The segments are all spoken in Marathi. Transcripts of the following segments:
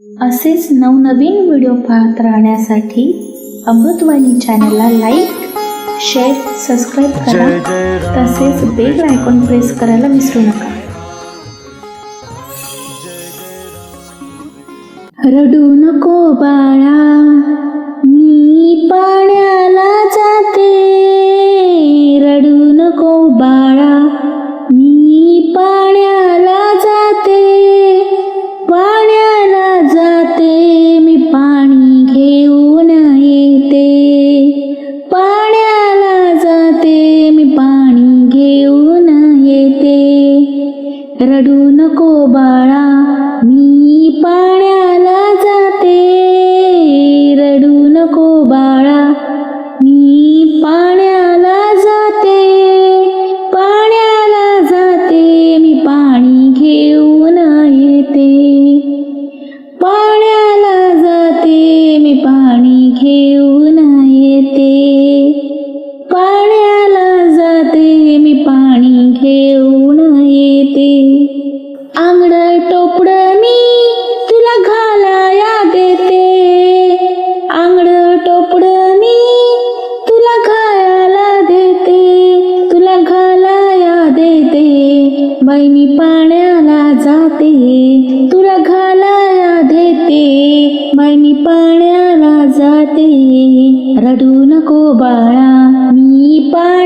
असेच नवनवीन व्हिडिओ पाहत राहण्यासाठी अमृतवाणी चॅनलला लाईक शेअर सबस्क्राईब करा. तसेच बेल आयकॉन प्रेस करायला विसरू नका. रडू नको बाळा. रडू नको बाळा मी पाण्याला जाते. रडू नको बाळा मी पाण्याला जाते. पाण्याला जाते मी पाणी घेऊन येते. पाण्याला जाते मी पाणी घेऊन येते. आंगड टोपड मी तुला घालाया देते. आंगड टोपड मी तुला खायला देते. तुला घालाया देते. बाई मी पाण्याला जाते. तुला घालाया देते. बाई मी पाण्याला जाते. रडू नको बाळा मी पाण्या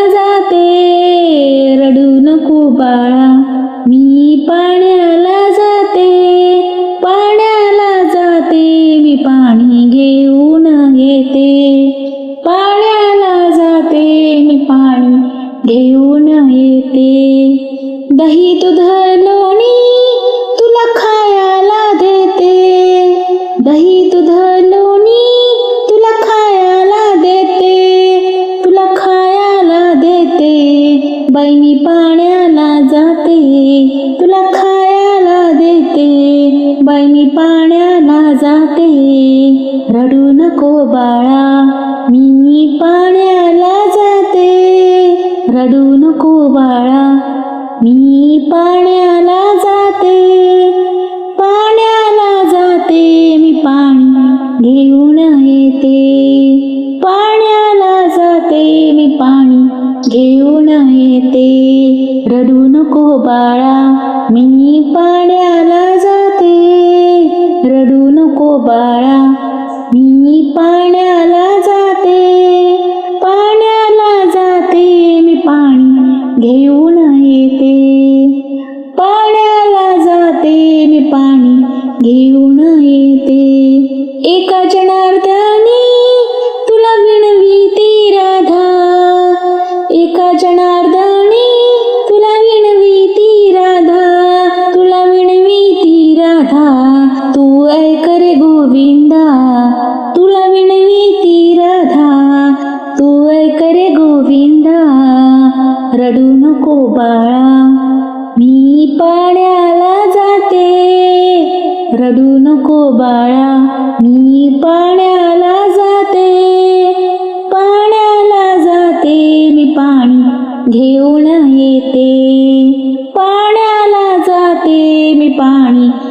मी पाणी घेऊन येते. पाण्याला जाते मी पाणी घेऊन येते. दही दुध जाते रडू नको बाळा मी पाण्याला जाते. रडू नको बाळा मी पाण्याला जाते. पाण्याला जाते मी पाणी घेऊन येते. पाण्याला जाते मी पाणी घेऊन येते. रडू नको बाळा मी पाण्याला जाते. बाळा मी पाण्याला जाते पाण्याला जाते मी पाणी घेऊन येते. पाण्याला जाते मी पाणी घेऊन येते. एका जनार्दनी तुला विणवीती राधा एका जनार्दनी गोविंदा तुला विणवीती राधा. तू ऐक रे गोविंदा रडू नको बाळा. मी पाण्याला जाते रडू नको बाळा. मी पाण्याला जाते पाण्याला जाते. मी पाणी घेऊन येते. पाण्याला जाते मी पाणी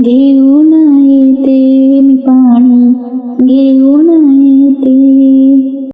ঘেউ না